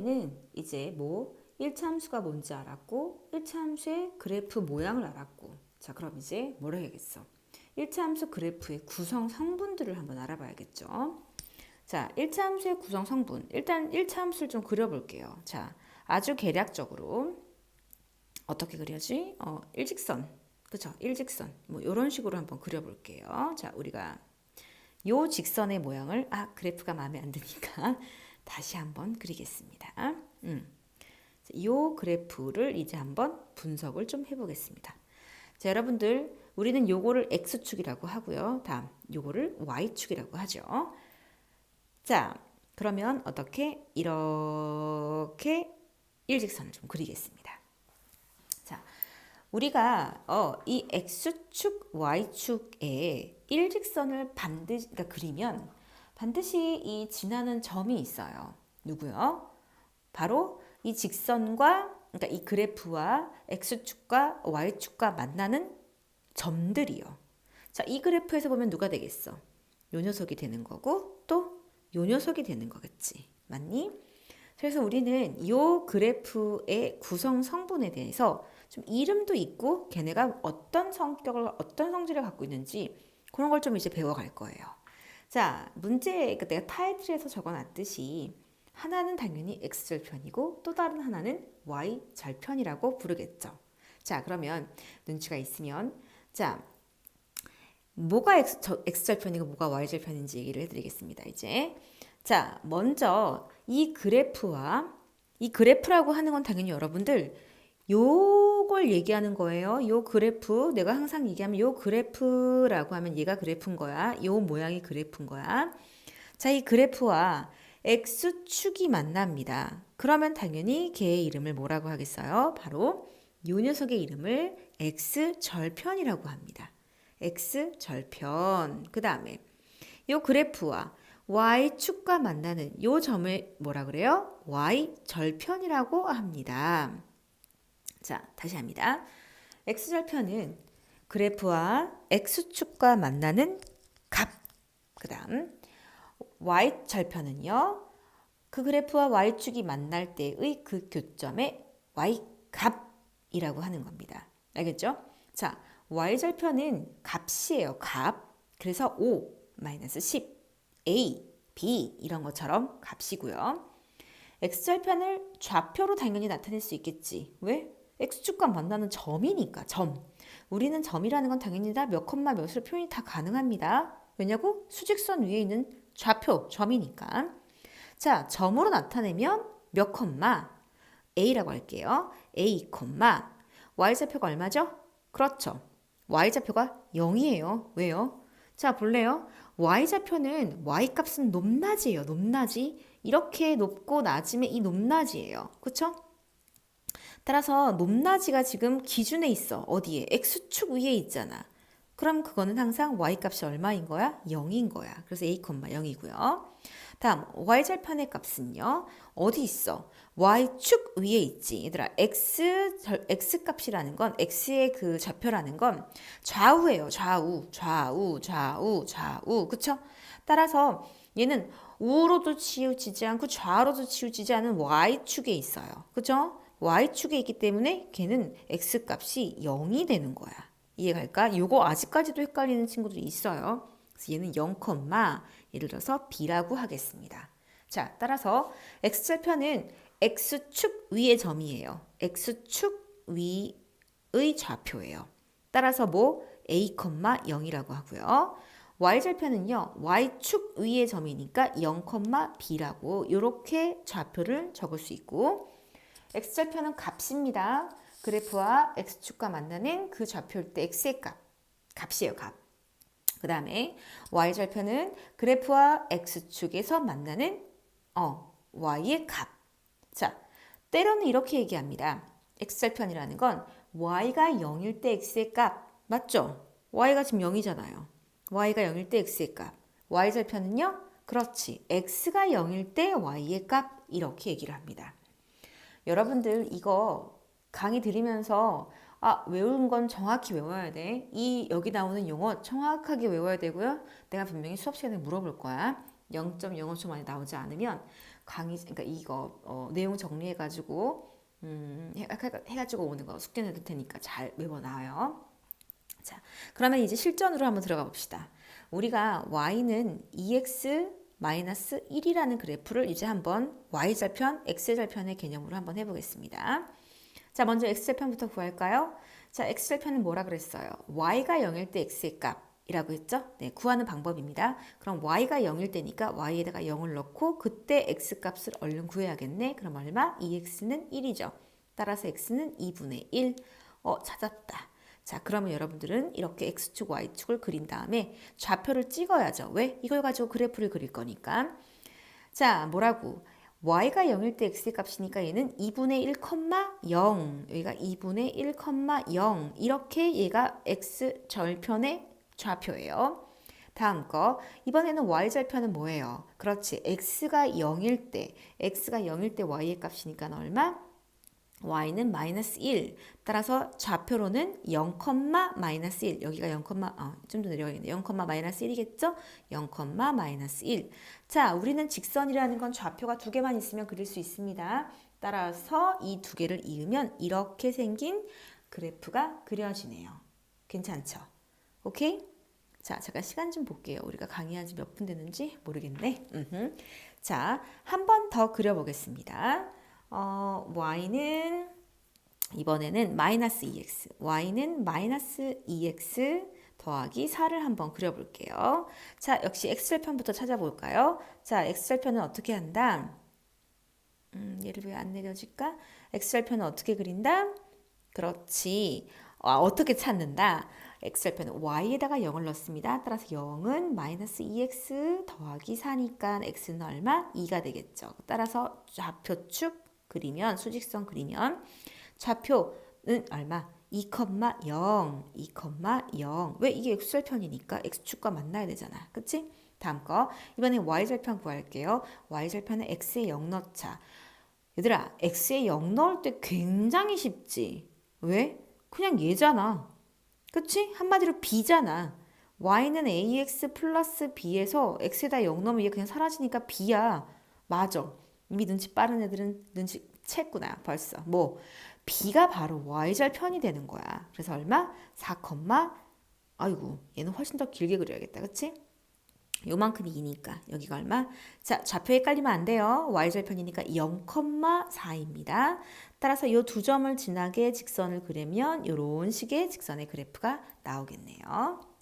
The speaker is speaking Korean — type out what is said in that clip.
는 이제 뭐 1차 함수가 뭔지 알았고 1차 함수의 그래프 모양을 알았고. 자 그럼 이제 뭘 해야겠어? 1차 함수 그래프의 구성 성분들을 한번 알아봐야겠죠? 자 1차 함수의 구성 성분. 일단 1차 함수를 좀 그려볼게요. 자 아주 계략적으로 어떻게 그려지? 어, 일직선. 그쵸? 일직선. 뭐 이런 식으로 한번 그려볼게요. 자 우리가 요 직선의 모양을 아 그래프가 마음에 안 드니까 다시 한번 그리겠습니다. 음. 이 그래프를 이제 한번 분석을 좀 해보겠습니다. 자, 여러분들 우리는 요거를 x축이라고 하고요. 다음 요거를 y축이라고 하죠. 자, 그러면 어떻게 이렇게 일직선을 좀 그리겠습니다. 자, 우리가 어, 이 x축, y축에 일직선을 반드시 그러니까 그리면 반드시 이 지나는 점이 있어요. 누구요? 바로 이 직선과 그러니까 이 그래프와 x축과 y축과 만나는 점들이요. 자, 이 그래프에서 보면 누가 되겠어? 요 녀석이 되는 거고 또 요 녀석이 되는 거겠지. 맞니? 그래서 우리는 이 그래프의 구성 성분에 대해서 좀 이름도 있고 걔네가 어떤 성격을 어떤 성질을 갖고 있는지 그런 걸 좀 이제 배워갈 거예요. 자, 문제 그 내가 타이틀에서 적어놨듯이 하나는 당연히 x절편이고 또 다른 하나는 y절편이라고 부르겠죠. 자, 그러면 눈치가 있으면 자, 뭐가 x, 저, x절편이고 뭐가 y절편인지 얘기를 해드리겠습니다. 이제 자, 먼저 이 그래프와 이 그래프라고 하는 건 당연히 여러분들 요 걸 얘기하는 거예요. 요 그래프 내가 항상 얘기하면 요 그래프라고 하면 얘가 그래프인 거야. 요 모양이 그래프인 거야. 자, 이 그래프와 x축이 만납니다. 그러면 당연히 걔의 이름을 뭐라고 하겠어요? 바로 요 녀석의 이름을 x절편이라고 합니다. x절편. 그 다음에 요 그래프와 y축과 만나는 요 점을 뭐라 그래요? y절편이라고 합니다. 자, 다시 합니다. x절편은 그래프와 x축과 만나는 값. 그 다음 y절편은요. 그 그래프와 y축이 만날 때의 그 교점의 y값이라고 하는 겁니다. 알겠죠? 자, y절편은 값이에요. 값. 그래서 5, 마이너스 10, a, b 이런 것처럼 값이고요. x절편을 좌표로 당연히 나타낼 수 있겠지. 왜? X축과 만나는 점이니까 점. 우리는 점이라는 건 당연히 다 몇 콤마 몇으로 표현이 다 가능합니다. 왜냐고? 수직선 위에 있는 좌표, 점이니까. 자, 점으로 나타내면 몇 콤마? a라고 할게요. a 콤마. y좌표가 얼마죠? 그렇죠. y좌표가 0이에요. 왜요? 자, 볼래요? y좌표는 y값은 높낮이에요. 높낮이. 이렇게 높고 낮으면 이 높낮이에요. 그쵸? 따라서 높낮이가 지금 기준에 있어. 어디에? x축 위에 있잖아. 그럼 그거는 항상 y값이 얼마인 거야? 0인 거야. 그래서 a, 0이고요. 다음 y절편의 값은요. 어디 있어? y축 위에 있지. 얘들아 x x 값이라는 건 x의 그 좌표라는 건 좌우예요. 좌우, 좌우, 좌우, 좌우. 그쵸? 따라서 얘는 우로도 치우치지 않고 좌로도 치우치지 않은 y축에 있어요. 그죠? Y축에 있기 때문에 걔는 x값이 0이 되는 거야. 이해갈까? 요거 아직까지도 헷갈리는 친구들이 있어요. 그래서 얘는 0, 예를 들어서 b라고 하겠습니다. 자, 따라서 x절편은 x축 위의 점이에요. x축 위의 좌표예요. 따라서 뭐 a, 0이라고 하고요. y절편은요. y축 위의 점이니까 0, b라고 이렇게 좌표를 적을 수 있고 x절편은 값입니다. 그래프와 x축과 만나는 그 좌표일 때 x의 값, 값이에요, 값. 그 다음에 y절편은 그래프와 x축에서 만나는 어, y의 값. 자, 때로는 이렇게 얘기합니다. x절편이라는 건 y가 0일 때 x의 값. 맞죠? y가 지금 0이잖아요. y가 0일 때 x의 값. y절편은요? 그렇지. x가 0일 때 y의 값. 이렇게 얘기를 합니다. 여러분들 이거 강의 들으면서 아, 외운 건 정확히 외워야 돼. 이 여기 나오는 용어 정확하게 외워야 되고요. 내가 분명히 수업 시간에 물어볼 거야. 0.05초 만에 나오지 않으면 강의 그러니까 이거 어, 내용 정리해 가지고 음, 해, 해- 해가지고 오는 거 숙제 내도 테니까 잘 외워 나와요. 자, 그러면 이제 실전으로 한번 들어가 봅시다. 우리가 y는 2x 마이너스 1이라는 그래프를 이제 한번 y절편, x절편의 개념으로 한번 해보겠습니다. 자, 먼저 x절편부터 구할까요? 자, x절편은 뭐라 그랬어요? y가 0일 때 x의 값이라고 했죠? 네, 구하는 방법입니다. 그럼 y가 0일 때니까 y에다가 0을 넣고 그때 x 값을 얼른 구해야겠네. 그럼 얼마? 2x는 1이죠. 따라서 x는 2분의 1. 어, 찾았다. 자, 그러면 여러분들은 이렇게 x축, y축을 그린 다음에 좌표를 찍어야죠. 왜? 이걸 가지고 그래프를 그릴 거니까. 자, 뭐라고? y가 0일 때 x의 값이니까 얘는 2분의 1,0 여기가 2분의 1,0 이렇게 얘가 x 절편의 좌표예요. 다음 거 이번에는 y절편은 뭐예요? 그렇지 x가 0일 때 x가 0일 때 y의 값이니까 얼마? Y는 마이너스 1 따라서 좌표로는 0, 마이너스 1 여기가 0, 어, 좀더 내려가겠네 0, 마이너스 1이겠죠? 0, 마이너스 1 자, 우리는 직선이라는 건 좌표가 두 개만 있으면 그릴 수 있습니다. 따라서 이 두 개를 이으면 이렇게 생긴 그래프가 그려지네요. 괜찮죠? 오케이? 자, 잠깐 시간 좀 볼게요. 우리가 강의한 지 몇 분 됐는지 모르겠네. 음흠. 자, 한 번 더 그려보겠습니다. 어, y는 이번에는 마이너스 2x, y는 마이너스 2x 더하기 4를 한번 그려볼게요. 자, 역시 x절편부터 찾아볼까요? 자, x절편은 어떻게 한다? 음, 얘를 왜 안 내려질까? x절편은 어떻게 그린다? 그렇지. 아, 어떻게 찾는다? x절편은 y에다가 0을 넣습니다. 따라서 0은 마이너스 2x 더하기 4니까 x는 얼마? 2가 되겠죠. 따라서 좌표축 그리면 수직선 그리면 좌표는 얼마? 2,0, 2,0. 왜 이게 x절편이니까 x축과 만나야 되잖아. 그치? 다음 거. 이번엔 y절편 구할게요. y절편은 x에 0 넣자. 얘들아, x에 0 넣을 때 굉장히 쉽지. 왜? 그냥 얘잖아. 그치? 한마디로 b잖아. y는 ax 플러스 b에서 x에다 0 넣으면 얘 그냥 사라지니까 b야. 맞아. 이미 눈치 빠른 애들은 눈치 챘구나 벌써. 뭐 b가 바로 y절 편이 되는 거야. 그래서 얼마? 4, 아이고 얘는 훨씬 더 길게 그려야겠다. 그치? 요만큼이 2니까 여기가 얼마? 자 좌표 헷갈리면 안 돼요. y절편이니까 0,4입니다. 따라서 이두 점을 지나게 직선을 그리면 이런 식의 직선의 그래프가 나오겠네요.